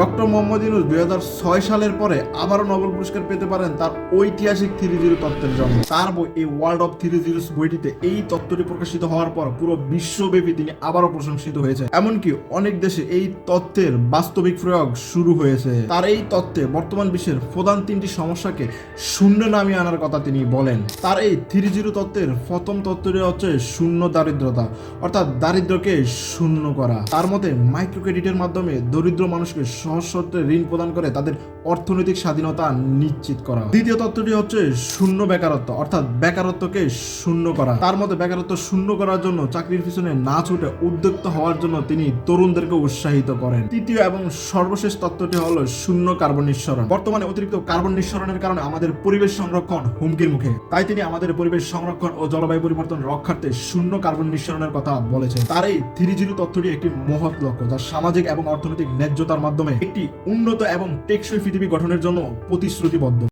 Doctor Mohammad Yunus দুই ছয় সালের পরে আবারও নোবেল পুরস্কার পেতে পারেন তার ঐতিহাসিক থ্রি জিরো তত্ত্বের জন্য তার বই, এই ওয়ার্ল্ড অফ থ্রি জিরোস বইটিতে এই তত্ত্বটি প্রকাশিত হওয়ার পর পুরো বিশ্বব্যাপী তিনি আবারও প্রশংসিত হয়েছে এমনকি অনেক দেশে এই তত্ত্বের বাস্তবিক প্রয়োগ শুরু হয়েছে। তার এই তত্ত্বে বর্তমান বিশ্বের প্রধান তিনটি সমস্যাকে শূন্য নামিয়ে আনার কথা তিনি বলেন। তার এই থ্রি জিরো তত্ত্বের প্রথম তত্ত্বটি হচ্ছে শূন্য দারিদ্রতা, অর্থাৎ দারিদ্রকে শূন্য করা। তার মতে মাইক্রো ক্রেডিটের মাধ্যমে দরিদ্র মানুষকে সহজ শর্তে ঋণ প্রদান করে তাদের অর্থনৈতিক স্বাধীনতা নিশ্চিত করা দ্বিতীয় তত্ত্বটি হচ্ছে শূন্য বেকারত্ব, অর্থাৎ বেকারত্বকে শূন্য করা। তার মতে বেকারত্ব শূন্য করার জন্য চাকরির পিছনে না ছুটে উদ্যোক্ত হওয়ার জন্য তিনি তরুণদেরকে উৎসাহিত করেন। তৃতীয় এবং সর্বশেষ তত্ত্বটি হলো শূন্য কার্বন নিঃসরণ। বর্তমানে অতিরিক্ত কার্বন নিঃসরণের কারণে আমাদের পরিবেশ সংরক্ষণ হুমকির মুখে। তাই তিনি আমাদের পরিবেশ সংরক্ষণ ও জলবায়ু পরিবর্তন রক্ষার্থে শূন্য কার্বন নিঃসরণের কথা বলেছেন। তার এই থ্রি জিরো তত্ত্বটি একটি মহৎ লক্ষ্য, যা সামাজিক এবং অর্থনৈতিক ন্যায্যতার মাধ্যমে একটি উন্নত এবং টেকসই পৃথিবী গঠনের জন্য প্রতিশ্রুতিবদ্ধ।